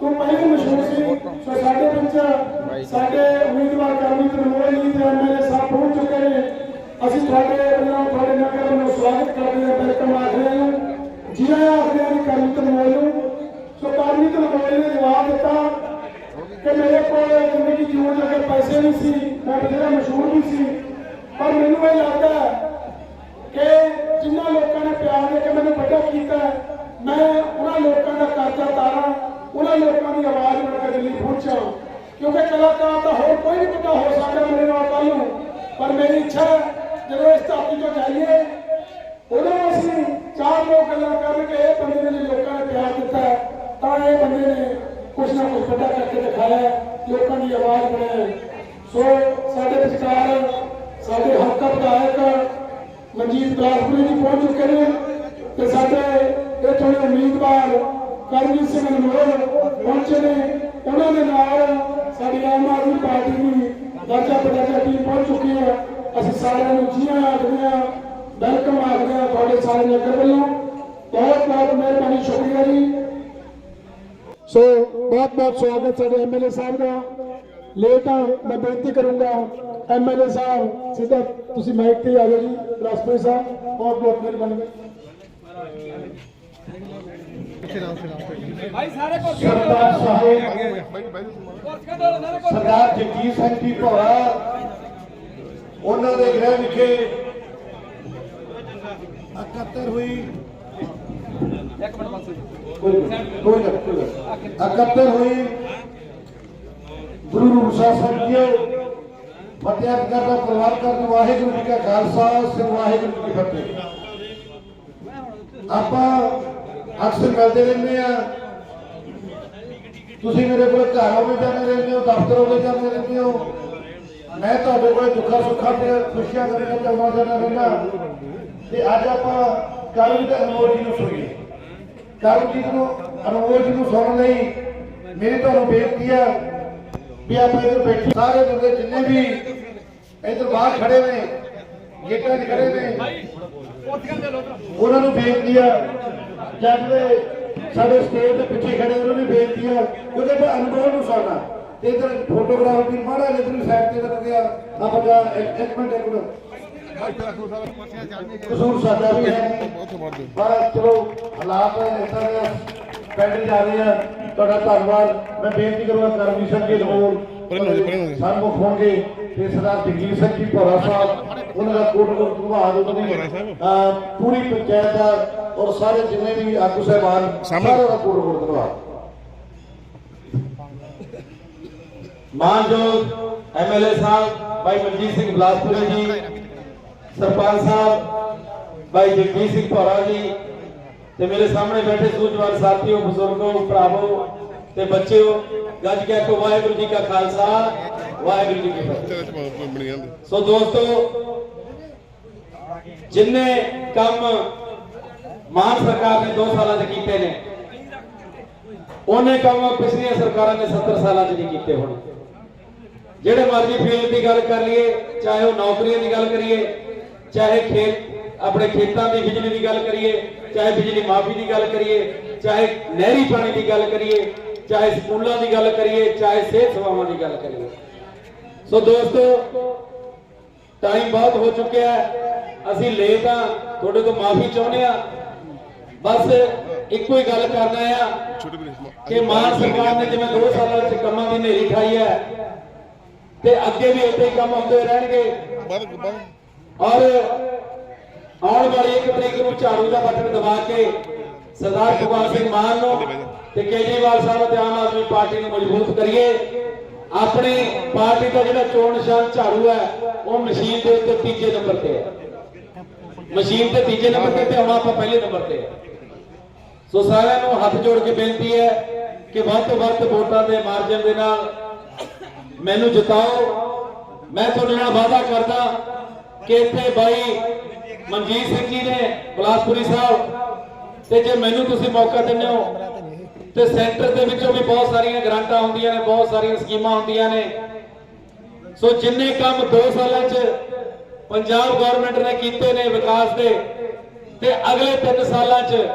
ਤੂੰ ਪਹਿਲੇ ਮਸ਼ਹੂਰ ਸੀ। ਸੋ ਸਾਡੇ ਵਿੱਚ ਸਾਡੇ ਉਮੀਦਵਾਰ ਕਰਮੀ ਤਰਮੋਲ ਜੀ ਤੇ ਐਮਐਲਏ ਸਾਹਿਬ ਪਹੁੰਚ ਚੁੱਕੇ ਨੇ। ਅਸੀਂ ਤੁਹਾਡੇ ਵੱਲੋਂ, ਤੁਹਾਡੇ ਨਗਰ ਵੱਲੋਂ ਸਵਾਗਤ ਕਰਦੇ ਹਾਂ ਵੈਲਕਮ ਆਖਦੇ ਹਾਂ ਜੀ ਆਇਆਂ ਆਖਦੇ ਹਾਂ ਜੀ ਕਰਮੀ ਤਰਮੋਲ ਨੂੰ। ਸੋ ਕਰਮੀ ਤਰਮੋਲ ਨੇ ਜਵਾਬ ਦਿੱਤਾ ਕਿ ਮੇਰੇ ਕੋਲ ਜ਼ਿੰਦਗੀ ਜਿਉਣ ਜੋਗੇ ਪੈਸੇ ਨਹੀਂ ਸੀ। ਮੈਂ ਬਥੇਰਾ ਮਸ਼ਹੂਰ ਵੀ ਸੀ। ਪਰ ਮੈਨੂੰ ਇਹ ਲੱਗਦਾ ਕਿ ਜਿਨ੍ਹਾਂ ਲੋਕਾਂ ਨੇ ਪਿਆਰ ਦੇ ਕੇ ਮੈਨੂੰ ਵੱਡਾ ਕੀਤਾ ਮੈਂ ਉਹਨਾਂ ਲੋਕਾਂ ਦਾ ਕਰਜ਼ਾ ਤਾਰਾਂ ਉਹਨਾਂ ਲੋਕਾਂ ਦੀ ਆਵਾਜ਼ ਬਣ ਕੇ ਦਿੱਲੀ ਪਹੁੰਚਾਂ ਕਿਉਂਕਿ ਕਲਾਕਾਰ ਤਾਂ ਹੋਰ ਕੋਈ ਵੀ ਪਤਾ ਹੋ ਸਕਦਾ ਮੇਰੇ ਨਾਲ ਕੱਲ ਨੂੰ ਪਰ ਮੇਰੀ ਇੱਛਾ ਹੈ ਜਦੋਂ ਇਸ ਧਰਤੀ ਤੋਂ ਜਾਈਏ ਉਦੋਂ ਅਸੀਂ ਚਾਰ ਲੋਕ ਗੱਲਾਂ ਕਰਨਗੇ ਇਹ ਬੰਦੇ ਨੇ ਜੇ ਲੋਕਾਂ ਨੇ ਪਿਆਰ ਦਿੱਤਾ ਤਾਂ ਇਹ ਬੰਦੇ ਨੇ ਕੁਛ ਨਾ ਕੁਛ ਵੱਡਾ ਕਰਕੇ ਦਿਖਾਇਆ ਹੈ, ਲੋਕਾਂ ਦੀ ਆਵਾਜ਼ ਬਣਾਈ ਸੋ ਸਾਡੇ ਵਿਚਕਾਰ, ਸਾਡੇ ਹਲਕਾ ਵਿਧਾਇਕ ਮਨਜੀਤ ਬਲਾਸਪੁਰੀ ਜੀ ਪਹੁੰਚ ਚੁੱਕੇ ਨੇ ਤੇ ਸਾਡੇ ਇੱਥੋਂ ਦੇ ਉਮੀਦਵਾਰ ਕਰਮਜੀਤ ਸਿੰਘ ਅਨਮੋਲ ਪਹੁੰਚੇ ਨੇ। ਉਹਨਾਂ ਦੇ ਨਾਲ ਸਾਡੀ ਆਮ ਆਦਮੀ ਪਾਰਟੀ ਦੀ ਦਰਜਾ ਬਦਰਜਾ ਟੀਮ ਪਹੁੰਚ ਚੁੱਕੀ ਹੈ। ਅਸੀਂ ਸਾਰਿਆਂ ਨੂੰ ਜੀਆਂ ਆਖਦੇ ਹਾਂ, ਵੈਲਕਮ ਆਖਦੇ ਹਾਂ ਤੁਹਾਡੇ ਸਾਰੇ ਨਗਰ ਵੱਲੋਂ। ਬਹੁਤ ਬਹੁਤ ਮਿਹਰਬਾਨੀ, ਸ਼ੁਕਰੀਆ ਜੀ। ਸੋ ਬਹੁਤ ਬਹੁਤ ਸਵਾਗਤ ਸਾਡੇ ਐਮਐਲਏ ਸਾਹਿਬ ਦਾ। ਲੇਟ ਆ ਮੈਂ ਬੇਨਤੀ ਕਰੂੰਗਾ ਐਮਐਲਏ ਸਾਹਿਬ ਸਿੱਧਾ ਤੁਸੀਂ ਮਾਈਕ ਤੇ ਆ ਜਾਓ ਜੀ ਰਾਸਪੁਰੀ ਸਾਹਿਬ ਬਹੁਤ ਬਹੁਤ ਮਿਹਰਬਾਨੀ। ਸਰਦਾਰ ਸਾਹਿਬ ਸਰਦਾਰ ਜਗਜੀਤ ਸਿੰਘ ਜੀ ਭੋਰਾ ਉਹਨਾਂ ਦੇ ਗ੍ਰਹਿ ਵਿਖੇ ਇਕੱਤਰ ਹੋਈ। ਕੋਈ ਗੱਲ, ਕੋਈ ਗੱਲ, ਕੋਈ ਗੱਲ। ਇਕੱਤਰ ਹੋਈ। ਗੁਰੂ ਰੂਪ ਸਾਹਿਬ ਜੀਓ ਫਤਿਹ ਕਰਦਾ ਪ੍ਰਵਾਨ ਕਰਨ ਵਾਹਿਗੁਰੂ ਜੀ ਕਾ ਖਾਲਸਾ, ਸ੍ਰੀ ਵਾਹਿਗੁਰੂ ਜੀ ਕੀ ਫਤਿਹ। ਆਪਾਂ ਅਕਸਰ ਮਿਲਦੇ ਰਹਿੰਦੇ ਆ ਤੁਸੀਂ ਮੇਰੇ ਕੋਲ ਘਰ ਆਉਂਦੇ ਜਾਂਦੇ ਰਹਿੰਦੇ ਹੋ, ਦਫ਼ਤਰ ਆਉਂਦੇ ਜਾਂਦੇ ਰਹਿੰਦੇ ਹੋ। ਮੈਂ ਤੁਹਾਡੇ ਕੋਲ ਦੁੱਖਾਂ ਸੁੱਖਾਂ ਤੇ ਖੁਸ਼ੀਆਂ ਦੇ ਵਿੱਚ ਆਉਂਦਾ ਰਹਿੰਦਾ। ਤੇ ਅੱਜ ਆਪਾਂ ਕਰਮ ਤੇ ਅਨਮੋਲ ਜੀ ਨੂੰ ਸੁਣੀਏ। ਕਰਮਜੀਤ ਨੂੰ ਅਨਮੋਲ ਜੀ ਨੂੰ ਸੁਣਨ ਲਈ ਮੇਰੀ ਤੁਹਾਨੂੰ ਬੇਨਤੀ ਹੈ ਵੀ ਆਪਾਂ ਇੱਧਰ ਬੈਠੇ ਸਾਰੇ ਬੰਦੇ ਜਿੰਨੇ ਵੀ ਇੱਧਰ ਬਾਹਰ ਖੜੇ ਨੇ, ਗੇਟਾਂ 'ਚ ਖੜੇ ਨੇ, ਉਹਨਾਂ ਨੂੰ ਬੇਨਤੀ ਹੈ ਜਦ ਦੇ ਸਾਡੇ ਸਟੇਜ ਦੇ ਪਿੱਛੇ ਖੜੇ, ਉਹਨਾਂ ਨੂੰ ਬੇਨਤੀ ਹੈ ਕਿਉਂਕਿ ਆਪਾਂ ਅਨਮੋਲ ਨੂੰ ਸੁਣਨਾ ਤੇ ਇੱਧਰ ਫੋਟੋਗ੍ਰਾਫਰ ਵੀ ਮਾੜਾ ਜਿਹਾ ਸਾਈਡ ਤੇ ਲੱਗਿਆ ਆਪਾਂ ਜਾ, ਇੱਕ ਮਿੰਟ ਇੱਕ ਮਿੰਟ। ਕਸੂਰ ਸਾਡਾ ਵੀ ਹੈ ਪਰ ਚਲੋ, ਹਾਲਾਤ ਇਦਾਂ ਦੇ ਪਿੰਡ ਜਾ ਰਹੇ ਆ ਤੁਹਾਡਾ ਧੰਨਵਾਦ ਮੈਂ ਬੇਨਤੀ ਕਰੂੰਗਾ ਕਰਮਜੀਤ ਸਿੰਘ ਜੀ ਨੂੰ ਸਾਨੂੰ ਹੋਣਗੇ ਤੇ ਸਰਦਾਰ ਜਗਜੀਤ ਸਿੰਘ ਜੀ ਭੋਰਾ ਸਾਹਿਬ ਉਹਨਾਂ ਦਾ ਕੋਟ ਕੋਟ ਧੰਨਵਾਦ ਉਹਨਾਂ ਦੀ ਅਹ, ਪੂਰੀ ਪੰਚਾਇਤ ਦਾ ਔਰ ਸਾਰੇ ਜਿੰਨੇ ਵੀ ਆਗੂ ਸਾਹਿਬਾਨ ਸਾਰਿਆਂ ਦਾ ਕੋਟ ਕੋਟ ਧੰਨਵਾਦ ਮਾਨਯੋਗ ਐਮਐਲਏ ਸਾਹਿਬ ਭਾਈ ਮਨਜੀਤ ਸਿੰਘ ਬਲਾਸਪੁਰੇ ਜੀ ਸਰਪੰਚ ਸਾਹਿਬ ਭਾਈ ਜਗਜੀਤ ਸਿੰਘ ਭੌਰਾ ਜੀ ਤੇ ਮੇਰੇ ਸਾਹਮਣੇ ਬੈਠੇ ਸੂਝਵਾਨ ਸਾਥੀਓ ਬਜ਼ੁਰਗੋ ਭਰਾਵੋ ਤੇ ਬੱਚਿਓ ਗੱਜ ਕੇ ਆਖੋ ਵਾਹਿਗੁਰੂ ਜੀ ਕਾ ਖਾਲਸਾ ਵਾਹਿਗੁਰੂ ਜੀ ਕੀ ਫਤਿਹ। ਸੋ ਦੋਸਤੋ ਜਿੰਨੇ ਕੰਮ ਮਾਨ ਸਰਕਾਰ ਨੇ 2 ਸਾਲਾਂ 'ਚ ਕੀਤੇ ਨੇ ਉਹਨੇ ਕੰਮ ਪਿਛਲੀਆਂ ਸਰਕਾਰਾਂ ਨੇ 70 ਸਾਲਾਂ 'ਚ ਨਹੀਂ ਕੀਤੇ ਹੋਣੇ। ਜਿਹੜੇ ਮਰਜ਼ੀ ਫੀਲਡ ਦੀ ਗੱਲ ਕਰ ਲਈਏ ਚਾਹੇ ਉਹ ਨੌਕਰੀਆਂ ਦੀ ਗੱਲ ਕਰੀਏ ਚਾਹੇ ਖੇਤ ਆਪਣੇ ਖੇਤਾਂ ਦੀ ਬਿਜਲੀ ਦੀ ਗੱਲ ਕਰੀਏ ਚਾਹੇ ਬਿਜਲੀ ਮਾਫੀ ਦੀ ਗੱਲ ਕਰੀਏ ਚਾਹੇ ਨਹਿਰੀ ਪਾਣੀ ਦੀ ਗੱਲ ਕਰੀਏ ਚਾਹੇ ਸਕੂਲਾਂ ਦੀ ਗੱਲ ਕਰੀਏ ਚਾਹੇ ਸਿਹਤ ਸੇਵਾਵਾਂ ਦੀ ਗੱਲ ਕਰੀਏ। ਸੋ ਦੋਸਤੋ ਟਾਈਮ ਬਹੁਤ ਹੋ ਚੁੱਕਿਆ ਹੈ। ਅਸੀਂ ਲੇਟ ਆ ਤੁਹਾਡੇ ਤੋਂ ਮਾਫੀ ਚਾਹੁੰਦੇ ਆ ਬਸ ਇੱਕੋ ਹੀ ਗੱਲ ਕਰਨਾ ਆ ਕਿ ਮਾਨ ਸਰਕਾਰ ਨੇ ਜਿਵੇਂ 2 ਸਾਲਾਂ ਚ ਕੰਮਾਂ ਦੀ ਨੇਰੀ ਖਾਈ ਹੈ ਤੇ ਅੱਗੇ ਵੀ ਇੱਥੇ ਹੀ ਕੰਮ ਹੁੰਦੇ ਰਹਿਣਗੇ। ਔਰ ਆਉਣ ਵਾਲੀ ਇੱਕ ਤਰੀਕ ਨੂੰ ਝਾੜੂ ਦਾ ਬਟਨ ਦਬਾ ਕੇ ਸਰਦਾਰ ਭਗਵਾਨ ਸਿੰਘ ਮਾਨ ਨੂੰ ਤੇ ਕੇਜਰੀਵਾਲ ਸਾਹਿਬ ਤੇ ਆਮ ਆਦਮੀ ਪਾਰਟੀ ਨੂੰ ਮਜ਼ਬੂਤ ਕਰੀਏ। ਆਪਣੀ ਪਾਰਟੀ ਦਾ ਜਿਹੜਾ ਚੋਣ ਨਿਸ਼ਾਨ ਝਾੜੂ ਹੈ, ਉਹ ਮਸ਼ੀਨ ਦੇ ਉੱਤੇ ਤੀਜੇ ਨੰਬਰ ਤੇ ਹੈ। ਮਸ਼ੀਨ ਤੇ ਤੀਜੇ ਨੰਬਰ ਤੇ ਤੇ ਆਉਣਾ ਆਪਾਂ ਪਹਿਲੇ ਨੰਬਰ ਤੇ ਹੈ। ਸੋ ਸਾਰਿਆਂ ਨੂੰ ਹੱਥ ਜੋੜ ਕੇ ਬੇਨਤੀ ਹੈ ਕਿ ਵੱਧ ਤੋਂ ਵੱਧ ਵੋਟਾਂ ਦੇ ਮਾਰਜਨ ਦੇ ਨਾਲ ਮੈਨੂੰ ਜਿਤਾਓ। ਮੈਂ ਤੁਹਾਡੇ ਨਾਲ ਵਾਅਦਾ ਕਰਦਾ ਕਿ ਇੱਥੇ ਬਾਈ ਮਨਜੀਤ ਸਿੰਘ ਜੀ ਨੇ, ਬਲਾਸਪੁਰੀ ਸਾਹਿਬ। ਤੇ ਜੇ ਮੈਨੂੰ ਤੁਸੀਂ ਮੌਕਾ ਦਿੰਦੇ ਹੋ, ਤੇ ਸੈਂਟਰ ਦੇ ਵਿੱਚੋਂ ਵੀ ਬਹੁਤ ਸਾਰੀਆਂ ਗ੍ਰਾਂਟਾਂ ਹੁੰਦੀਆਂ ਨੇ, ਬਹੁਤ ਸਾਰੀਆਂ ਸਕੀਮਾਂ ਹੁੰਦੀਆਂ ਨੇ। ਸੋ ਜਿੰਨੇ ਕੰਮ 2 ਸਾਲਾਂ 'ਚ ਪੰਜਾਬ ਗਵਰਨਮੈਂਟ ਨੇ ਕੀਤੇ ਨੇ ਵਿਕਾਸ ਦੇ, ਤੇ ਅਗਲੇ 3 ਸਾਲਾਂ 'ਚ